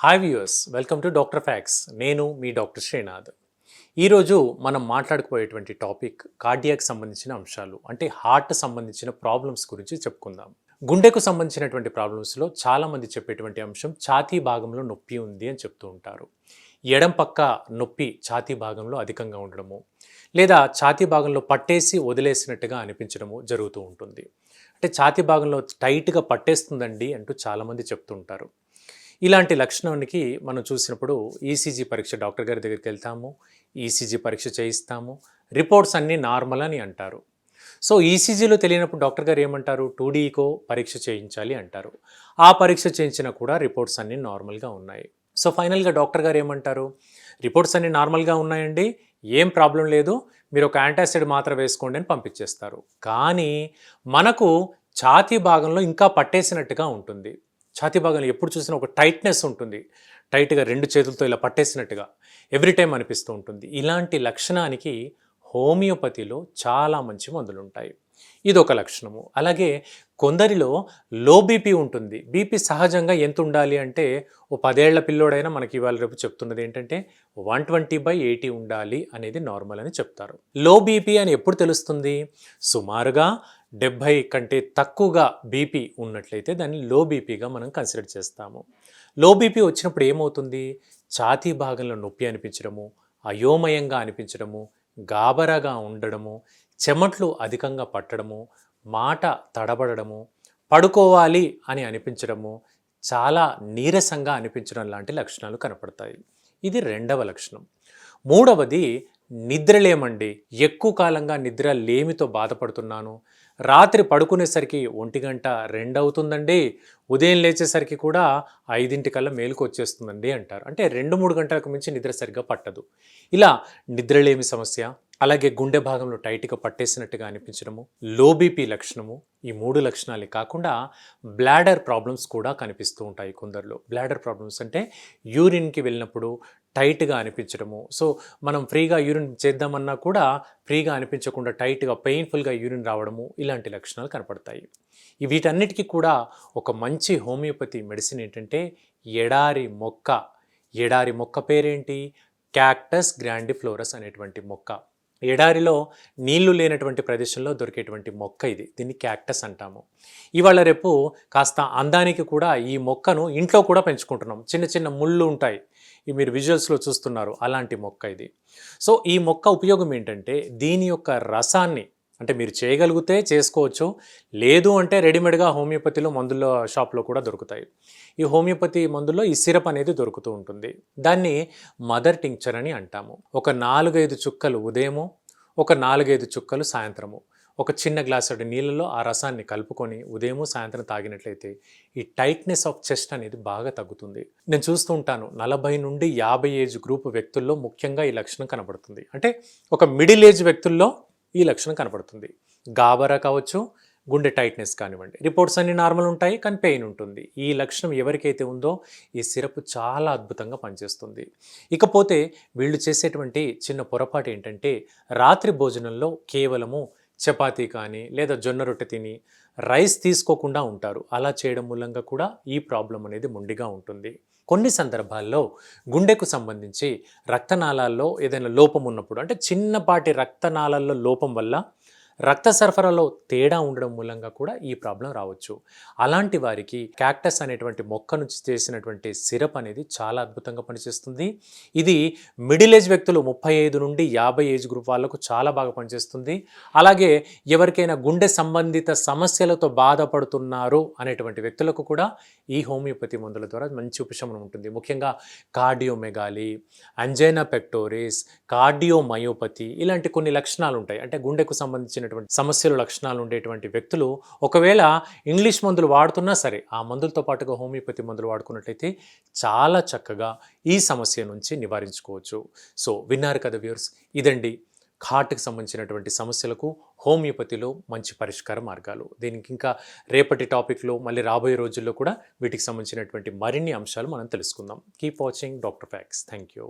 Hi viewers welcome to doctor facts నేను మీ doctor Srinath ఈరోజు మనం మాట్లాడుకుపోయేటువంటి టాపిక్ కార్డియాకి సంబంధించిన అంశాలు అంటే హార్ట్ సంబంధించిన ప్రాబ్లమ్స్ గురించి చెప్పుకుందాం. గుండెకు సంబంధించినటువంటి ప్రాబ్లమ్స్లో చాలామంది చెప్పేటువంటి అంశం ఛాతీ భాగంలో నొప్పి ఉంది అని చెప్తూ ఉంటారు. ఎడం పక్క నొప్పి ఛాతీ భాగంలో అధికంగా ఉండడము లేదా ఛాతీ భాగంలో పట్టేసి వదిలేసినట్టుగా అనిపించడము జరుగుతూ ఉంటుంది. అంటే ఛాతీ భాగంలో టైట్గా పట్టేస్తుందండి అంటూ చాలామంది చెప్తుంటారు ఇలాంటి లక్షణానికి మనం చూసినప్పుడు ఈసీజీ పరీక్ష డాక్టర్ గారి దగ్గరికి వెళ్తాము ఈసీజీ పరీక్ష చేయిస్తాము. రిపోర్ట్స్ అన్నీ నార్మల్ అని అంటారు. సో ఈసీజీలో తెలియనప్పుడు డాక్టర్ గారు ఏమంటారు? టూడీకో పరీక్ష చేయించాలి అంటారు. ఆ పరీక్ష చేయించినా కూడా రిపోర్ట్స్ అన్నీ నార్మల్గా ఉన్నాయి. సో ఫైనల్గా డాక్టర్ గారు ఏమంటారు? రిపోర్ట్స్ అన్నీ నార్మల్గా ఉన్నాయండి ఏం ప్రాబ్లం లేదు మీరు ఒక యాంటాసిడ్ మాత్ర వేసుకోండి అని పంపించేస్తారు. కానీ మనకు ఛాతీ భాగంలో ఇంకా పట్టేసినట్టుగా ఉంటుంది. ఛాతీ భాగంలో ఎప్పుడు చూసినా ఒక టైట్నెస్ ఉంటుంది. టైట్గా రెండు చేతులతో ఇలా పట్టేసినట్టుగా ఎవ్రీ టైం అనిపిస్తూ ఉంటుంది. ఇలాంటి లక్షణానికి హోమియోపతిలో చాలా మంచి మందులు ఉంటాయి ఇది ఒక లక్షణము. అలాగే కొందరిలో లో బీపీ ఉంటుంది. బీపీ సహజంగా ఎంత ఉండాలి అంటే ఓ పదేళ్ళ పిల్లోడైనా మనకి ఇవాళ రేపు చెప్తున్నది ఏంటంటే వన్ ట్వంటీ బై ఎయిటీ ఉండాలి అనేది నార్మల్ అని చెప్తారు. లో బీపీ అని ఎప్పుడు తెలుస్తుంది? సుమారుగా డెబ్భై కంటే తక్కువగా బీపీ ఉన్నట్లయితే దాన్ని లో బీపీగా మనం కన్సిడర్ చేస్తాము. లో బీపీ వచ్చినప్పుడు ఏమవుతుంది? ఛాతీ భాగంలో నొప్పి అనిపించడము అయోమయంగా అనిపించడము గాబరాగా ఉండడము చెమట్లు అధికంగా పట్టడము మాట తడబడము పడుకోవాలి అని అనిపించడము చాలా నీరసంగా అనిపించడం లాంటి లక్షణాలు కనపడతాయి. ఇది రెండవ లక్షణం. మూడవది నిద్రలేమండి ఎక్కువ కాలంగా నిద్ర లేమితో బాధపడుతున్నాను. రాత్రి పడుకునేసరికి ఒంటి గంట రెండు అవుతుందండి ఉదయం లేచేసరికి కూడా ఐదింటికల్లా మేలుకు వచ్చేస్తుందండి అంటారు. అంటే రెండు మూడు గంటలకు మించి నిద్ర సరిగ్గా పట్టదు. ఇలా నిద్రలేమి సమస్య అలాగే గుండె భాగంలో టైట్గా పట్టేసినట్టుగా అనిపించడము లో బీపీ లక్షణము ఈ మూడు లక్షణాలే కాకుండా బ్లాడర్ ప్రాబ్లమ్స్ కూడా కనిపిస్తూ ఉంటాయి కొందరిలో. బ్లాడర్ ప్రాబ్లమ్స్ అంటే యూరిన్కి వెళ్ళినప్పుడు టైట్గా అనిపించడము. సో మనం ఫ్రీగా యూరిన్ చేద్దామన్నా కూడా ఫ్రీగా అనిపించకుండా టైట్గా పెయిన్ఫుల్గా యూరిన్ రావడము ఇలాంటి లక్షణాలు కనపడతాయి. వీటన్నిటికీ కూడా ఒక మంచి హోమియోపతి మెడిసిన్ ఏంటంటే ఎడారి మొక్క. ఎడారి మొక్క పేరేంటి? క్యాక్టస్ గ్రాండిఫ్లోరస్ అనేటువంటి మొక్క. ఎడారిలో నీళ్ళు లేనటువంటి ప్రదేశంలో దొరికేటువంటి మొక్క ఇది. దీన్ని క్యాక్టస్ అంటాము. ఇవాళ రేపు కాస్త అందానికి కూడా ఈ మొక్కను ఇంట్లో కూడా పెంచుకుంటున్నాం. చిన్న చిన్న ముళ్ళు ఉంటాయి. ఇవి మీరు విజువల్స్లో చూస్తున్నారు. అలాంటి మొక్క ఇది. సో ఈ మొక్క ఉపయోగం ఏంటంటే దీని యొక్క రసాన్ని అంటే మీరు చేయగలిగితే చేసుకోవచ్చు. లేదు అంటే రెడీమేడ్గా హోమియోపతిలో మందుల షాప్లో కూడా దొరుకుతాయి. ఈ హోమియోపతి మందుల్లో ఈ సిరప్ అనేది దొరుకుతూ ఉంటుంది. దాన్ని మదర్ టింక్చర్ అని అంటాము. ఒక నాలుగైదు చుక్కలు ఉదయము ఒక నాలుగైదు చుక్కలు సాయంత్రము. ఒక చిన్న గ్లాసుడి నీళ్ళలో ఆ రసాన్ని కలుపుకొని ఉదయము సాయంత్రం తాగినట్లయితే ఈ టైట్నెస్ ఆఫ్ చెస్ట్ అనేది బాగా తగ్గుతుంది. నేను చూస్తూ ఉంటాను నలభై నుండి యాభై ఏజ్ గ్రూప్ వ్యక్తుల్లో ముఖ్యంగా ఈ లక్షణం కనబడుతుంది. అంటే ఒక మిడిల్ ఏజ్ వ్యక్తుల్లో ఈ లక్షణం కనపడుతుంది. గాబరా కావచ్చు గుండె టైట్నెస్ కానివ్వండి. రిపోర్ట్స్ అన్ని నార్మల్ ఉంటాయి కానీ పెయిన్ ఉంటుంది. ఈ లక్షణం ఎవరికైతే ఉందో ఈ సిరప్ చాలా అద్భుతంగా పనిచేస్తుంది. ఇకపోతే వీళ్ళు చేసేటువంటి చిన్న పొరపాటు ఏంటంటే రాత్రి భోజనంలో కేవలము చపాతీ కానీ లేదా జొన్న రొట్టె తిని రైస్ తీసుకోకుండా ఉంటారు. అలా చేయడం మూలంగా కూడా ఈ ప్రాబ్లం అనేది మొండిగా ఉంటుంది. కొన్ని సందర్భాల్లో గుండెకు సంబంధించి రక్తనాళాల్లో ఏదైనా లోపం ఉన్నప్పుడు అంటే చిన్నపాటి రక్తనాళాల్లో లోపం వల్ల రక్త సరఫరాలో తేడా ఉండడం మూలంగా కూడా ఈ ప్రాబ్లం రావచ్చు. అలాంటి వారికి క్యాక్టస్ అనేటువంటి మొక్క నుంచి చేసినటువంటి సిరప్ అనేది చాలా అద్భుతంగా పనిచేస్తుంది. ఇది మిడిల్ ఏజ్ వ్యక్తులు ముప్పై ఐదు నుండి యాభై ఏజ్ గ్రూప్ వాళ్ళకు చాలా బాగా పనిచేస్తుంది. అలాగే ఎవరికైనా గుండె సంబంధిత సమస్యలతో బాధపడుతున్నారు అనేటువంటి వ్యక్తులకు కూడా ఈ హోమియోపతి మందుల ద్వారా మంచి ఉపశమనం ఉంటుంది. ముఖ్యంగా కార్డియోమెగాలి అంజైనా పెక్టోరిస్ కార్డియోమయోపతి ఇలాంటి కొన్ని లక్షణాలు ఉంటాయి. అంటే గుండెకు సంబంధించిన సంబంధించినటువంటి సమస్యలు లక్షణాలు ఉండేటువంటి వ్యక్తులు ఒకవేళ ఇంగ్లీష్ మందులు వాడుతున్నా సరే ఆ మందులతో పాటుగా హోమియోపతి మందులు వాడుకున్నట్లయితే చాలా చక్కగా ఈ సమస్య నుంచి నివారించుకోవచ్చు. సో విన్నారు కదా వ్యూర్స్ ఇదండి ఘాటుకు సంబంధించినటువంటి సమస్యలకు హోమియోపతిలో మంచి పరిష్కార మార్గాలు. దీనికి ఇంకా రేపటి టాపిక్లో మళ్ళీ రాబోయే రోజుల్లో కూడా వీటికి సంబంధించినటువంటి మరిన్ని అంశాలు మనం తెలుసుకుందాం. Keep watching doctor facts thank you